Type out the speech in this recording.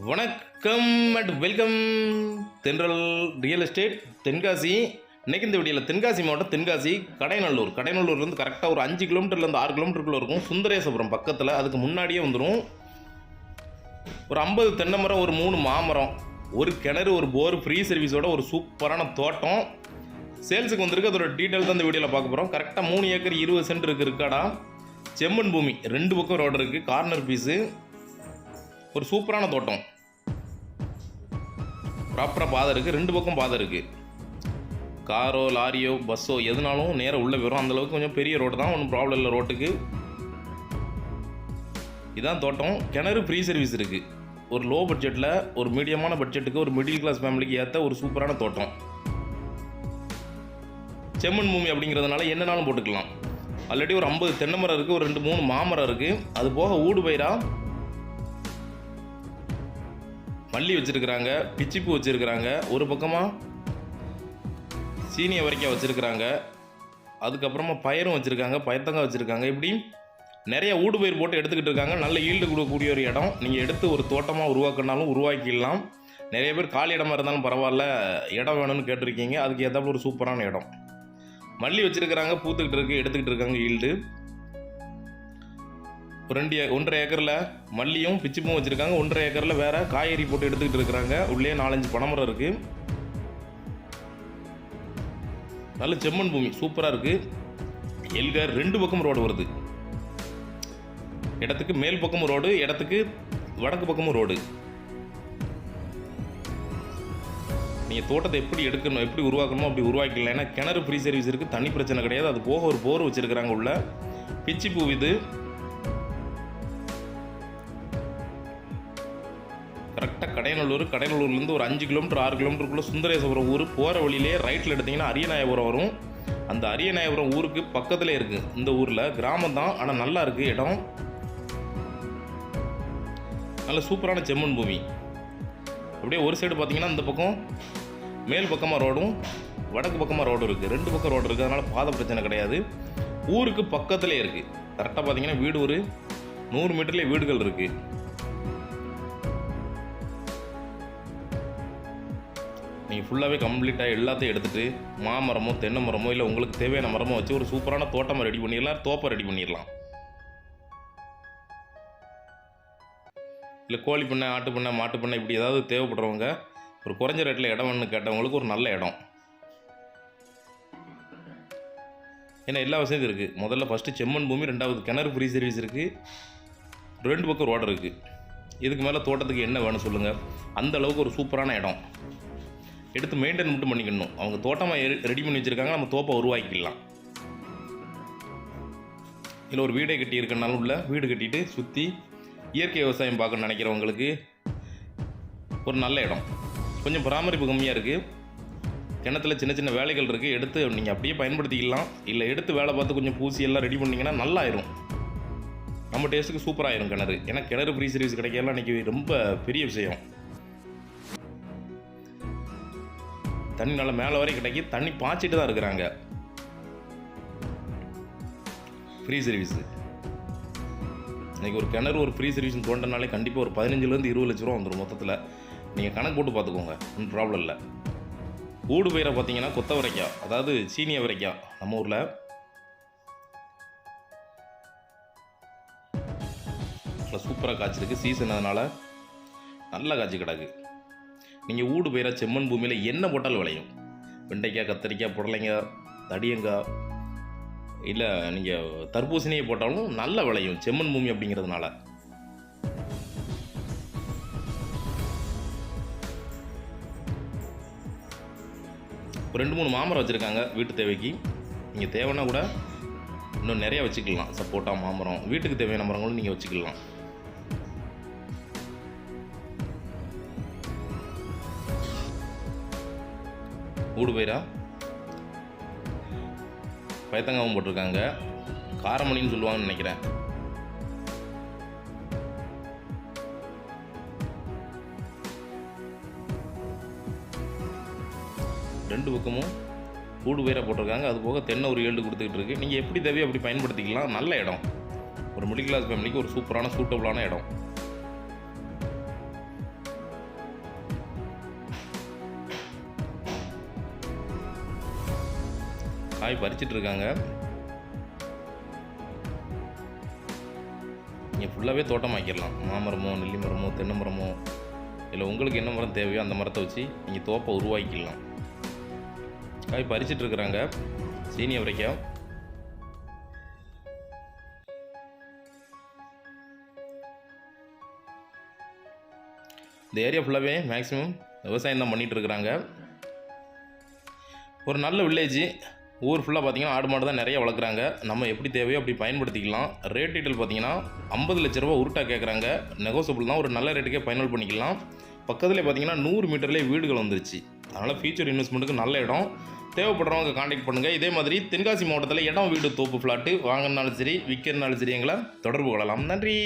வணக்கம் and welcome Thendral real estate Tenkasi. இன்றைக்கி இந்த வீடியோவில் தென்காசி மாவட்டம் தென்காசி கடைநல்லூர். கடைநல்லூர்லேருந்து கரெக்டாக ஒரு அஞ்சு கிலோமீட்டர்லேருந்து ஆறு கிலோமீட்டருக்குள்ளே இருக்கும். சுந்தரேசபுரம் பக்கத்தில். அதுக்கு முன்னாடியே வந்துடும் ஒரு ஐம்பது தென்னை மரம் ஒரு மூணு மாமரம் ஒரு கிணறு ஒரு போர் ஃப்ரீ சர்வீஸோட ஒரு சூப்பரான தோட்டம். சேல்ஸுக்கு வந்திருக்கு. அதோட டீட்டெயில் தான் இந்த வீடியோவில் பார்க்க போகிறோம் கரெக்டாக மூணு ஏக்கர் இருபது சென்ட் இருக்குது இருக்காடா. செம்மண் பூமி ரெண்டு பக்கம் ரோடு இருக்குது கார்னர் பீஸு ஒரு சூப்பரான தோட்டம். ப்ராப்பராக பாதை இருக்குது ரெண்டு பக்கம் பாதை இருக்குது காரோ லாரியோ பஸ்ஸோ எதுனாலும் நேராக உள்ளே வரும் அந்தளவுக்கு கொஞ்சம் பெரிய ரோடு தான். ஒன்றும் ப்ராப்ளம் இல்லை ரோட்டுக்கு இதான் தோட்டம். கிணறு ஃப்ரீ சர்வீஸ் இருக்குது ஒரு லோ பட்ஜெட்டில் ஒரு மீடியமான பட்ஜெட்டுக்கு ஒரு மிடில் கிளாஸ் ஃபேமிலிக்கு ஏற்ற ஒரு சூப்பரான தோட்டம். செம்மண் பூமி அப்படிங்கிறதுனால என்னனாலும் போட்டுக்கலாம். ஆல்ரெடி ஒரு ஐம்பது தென்னை மரம் இருக்குது ஒரு ரெண்டு மூணு மாமரம் இருக்குது அது போக ஊடு பயிராக மல்லி வச்சுருக்குறாங்க பிச்சிப்பூ வச்சுருக்குறாங்க ஒரு பக்கமாக சீனியை வரைக்கும் வச்சுருக்குறாங்க. அதுக்கப்புறமா பயிரும் வச்சுருக்காங்க பயத்தங்காய் வச்சுருக்காங்க. இப்படி நிறைய ஊடு பயிர் போட்டு எடுத்துக்கிட்டு இருக்காங்க. நல்ல ஈல்டு கொடுக்கக்கூடிய ஒரு இடம். நீங்கள் எடுத்து ஒரு தோட்டமாக உருவாக்கினாலும் உருவாக்கிடலாம். நிறைய பேர் காலி இடமா இருந்தாலும் பரவாயில்ல இடம் வேணும்னு கேட்டிருக்கீங்க. அதுக்கு ஏதாவது ஒரு சூப்பரான இடம். மல்லி வச்சுருக்கிறாங்க பூத்துக்கிட்டு இருக்கு எடுத்துக்கிட்டு இருக்காங்க ஈல்டு ரெண்டு ஒன்றரை ஏக்கரில் மல்லியும் பிச்சிப்பும் வச்சுருக்காங்க. ஒன்றரை ஏக்கரில் வேறு காய்கறி போட்டு எடுத்துக்கிட்டு இருக்கிறாங்க. உள்ளே நாலஞ்சு பனைமரம் இருக்குது நல்ல செம்மண் பூமி சூப்பராக இருக்குது எல்கார் ரெண்டு பக்கம் ரோடு வருது. இடத்துக்கு மேல் பக்கமும் ரோடு இடத்துக்கு வடக்கு பக்கமும் ரோடு. நீங்கள் தோட்டத்தை எப்படி எடுக்கணும் எப்படி உருவாக்கணுமோ அப்படி உருவாக்கிக்கலாம் ஏன்னா கிணறு ஃப்ரீ சர்வீஸ் இருக்குது தண்ணி பிரச்சனை கிடையாது. அது போக ஒரு போர் வச்சுருக்கிறாங்க உள்ள. பிச்சி பூ இது. கரெக்டாக கடையநல்லூர் கடையநல்லூர்லேருந்து ஒரு அஞ்சு கிலோமீட்டர் ஆறு கிலோமீட்டருக்குள்ளே சுந்தரேசபுரம் ஊர் போகிற வழியிலே ரைட்டில் எடுத்தீங்கன்னா அரியநாயபுரம் வரும். அந்த அரியநாயபுரம் ஊருக்கு பக்கத்தில் இருக்குது இந்த ஊரில் கிராமம் தான் ஆனால் நல்லா இருக்குது இடம். நல்ல சூப்பரான செம்மண் பூமி. அப்படியே ஒரு சைடு பார்த்தீங்கன்னா இந்த பக்கம் மேல் பக்கமாக ரோடும் வடக்கு பக்கமாக ரோடு இருக்குது ரெண்டு பக்கம் ரோடு இருக்குது அதனால் பாதை பிரச்சனை கிடையாது. ஊருக்கு பக்கத்துலேயே இருக்குது கரெக்டாக பார்த்தீங்கன்னா வீடு ஒரு நூறு மீட்டர்லேயே வீடுகள் இருக்குது நீங்கள் ஃபுல்லாகவே கம்ப்ளீட்டாக எல்லாத்தையும் எடுத்துகிட்டு மாமரமோ தென்னை மரமோ இல்லை உங்களுக்கு தேவையான மரமோ வச்சு ஒரு சூப்பரான தோட்டமாக ரெடி பண்ணிடலாம் தோப்பை ரெடி பண்ணிடலாம். இல்லை கோழி பண்ணை ஆட்டு பண்ணை மாட்டு பண்ணை இப்படி ஏதாவது தேவைப்படுறவங்க ஒரு குறைஞ்ச ரேட்டில் இடம் வேணும்னு கேட்டவங்களுக்கு ஒரு நல்ல இடம். ஏன்னா எல்லா வசதியும் இருக்குது முதல்ல ஃபஸ்ட்டு செம்மண் பூமி ரெண்டாவது கிணறு ஃப்ரீ சர்வீஸ் இருக்குது ரெண்டு பக்கம் ரோடு இருக்குது இதுக்கு மேலே தோட்டத்துக்கு என்ன வேணும் சொல்லுங்கள் அந்த அளவுக்கு ஒரு சூப்பரான இடம். எடுத்து மெயின்டைன் மட்டும் பண்ணிக்கணும். அவங்க தோட்டமாக ரெடி பண்ணி வச்சுருக்காங்க நம்ம தோப்பை உருவாக்கிக்கலாம். இல்லை ஒரு வீடே கட்டி இருக்கனாலும் உள்ள வீடு கட்டிட்டு சுற்றி இயற்கை விவசாயம் பார்க்கணும்னு நினைக்கிறவங்களுக்கு ஒரு நல்ல இடம். கொஞ்சம் பராமரிப்பு கம்மியாக இருக்குது கிணத்துல சின்ன சின்ன வேலைகள் இருக்குது எடுத்து நீங்கள் அப்படியே பயன்படுத்திக்கலாம். இல்லை எடுத்து வேலை பார்த்து கொஞ்சம் பூசி எல்லாம் ரெடி பண்ணிங்கன்னா நல்லாயிரும். நம்ம டேஸ்ட்டுக்கு சூப்பராகிடும் கிணறு. ஏன்னா கிணறு ஃப்ரீ சர்வீஸ் கிடைக்கலாம் இன்றைக்கி ரொம்ப பெரிய விஷயம். தண்ணி நல்லா மேலே வரைக்கும் கிடைக்கி தண்ணி பாய்ச்சிட்டு தான் இருக்கிறாங்க. ஃப்ரீ சர்வீஸு இன்றைக்கி ஒரு கிணறு ஒரு ஃப்ரீ சர்வீஸ் தோண்டனாலே கண்டிப்பாக ஒரு பதினஞ்சுலேருந்து இருபது லட்ச ரூபா வந்துடும் மொத்தத்தில். நீங்கள் கணக்கு போட்டு பார்த்துக்கோங்க ஒன்றும் ப்ராப்ளம் இல்லை. ஊடு பயிரை பார்த்தீங்கன்னா கொத்தவரைக்காய் அதாவது சீனிய வரைக்காய் நம்ம ஊரில். நல்லா சூப்பராக காய்ச்சிருக்கு சீசன் அதனால் நல்லா காய்ச்சி கிடக்கு. நீங்கள் ஊடு போயிட செம்மண் பூமியில் என்ன போட்டாலும் விளையும். வெண்டைக்காய் கத்திரிக்காய் புடலைங்காய் தடியங்காய் இல்லை நீங்கள் தர்பூசணியை போட்டாலும் நல்ல விளையும் செம்மண் பூமி அப்படிங்கிறதுனால. ஒரு ரெண்டு மூணு மாமரம் வச்சுருக்காங்க வீட்டு தேவைக்கு. நீங்கள் தேவைன்னா கூட இன்னும் நிறைய வச்சுக்கலாம். சப்போட்டா மாமரம் வீட்டுக்கு தேவையான மரங்களும் நீங்கள் வச்சுக்கலாம். ஊடு பயிரா? பயத்தங்காவும் போட்டிருக்காங்க. காரமணின்னு சொல்லுவாங்கன்னு நினைக்கிறேன். ரெண்டு பக்கமும் கூடு பயிராக போட்டிருக்காங்க. அது போக தென்னை ஒரு ஏழு கொடுத்துக்கிட்டு இருக்கு. நீங்கள் எப்படி தேவையோ அப்படி பயன்படுத்திக்கலாம். நல்ல இடம். ஒரு மிடில் கிளாஸ் ஃபேமிலிக்கு ஒரு சூப்பரான சூட்டபுளான இடம். காய் பறிச்சிட்டு இருக்காங்க நீங்கள் ஃபுல்லாகவே தோட்டமாக்கிடலாம் மாமரமோ நெல்லி மரமோ தென்னை மரமோ இல்லை உங்களுக்கு என்ன மரம் தேவையோ அந்த மரத்தை வச்சு நீங்கள் தோப்பை உருவாக்கிடலாம். காய் பறிச்சுட்டு இருக்கிறாங்க சீனி அவரைக்காய். இந்த ஏரியா ஃபுல்லாகவே மேக்ஸிமம் விவசாயம் தான் பண்ணிகிட்டு இருக்கிறாங்க ஒரு நல்ல வில்லேஜ் ஊர் ஃபுல்லாக பார்த்தீங்கன்னா ஆடு மாடு தான் நிறைய வளர்க்குறாங்க. நம்ம எப்படி தேவையோ அப்படி பயன்படுத்திக்கலாம். ரேட் டீட்டெயில் பார்த்தீங்கன்னா ஐம்பது லட்ச ரூபா உருட்டா கேட்குறாங்க நெகோசபிள் தான். ஒரு நல்ல ரேட்டுக்கே ஃபைனல் பண்ணிக்கலாம். பக்கத்தில் பார்த்தீங்கன்னா நூறு மீட்டர்லேயே வீடுகள் வந்துருச்சு. அதனால் ஃபியூச்சர் இன்வெஸ்ட்மெண்ட்டுக்கு நல்ல இடம். தேவைப்படுறவங்க காண்டாக்ட் பண்ணுங்கள் இதே மாதிரி தென்காசி மாவட்டத்தில் இடம் வீடு தோப்பு ஃப்ளாட்டு வாங்கினாலும் சரி விற்கிறனாலும் சரி எங்களை தொடர்பு கொள்ளலாம். நன்றி!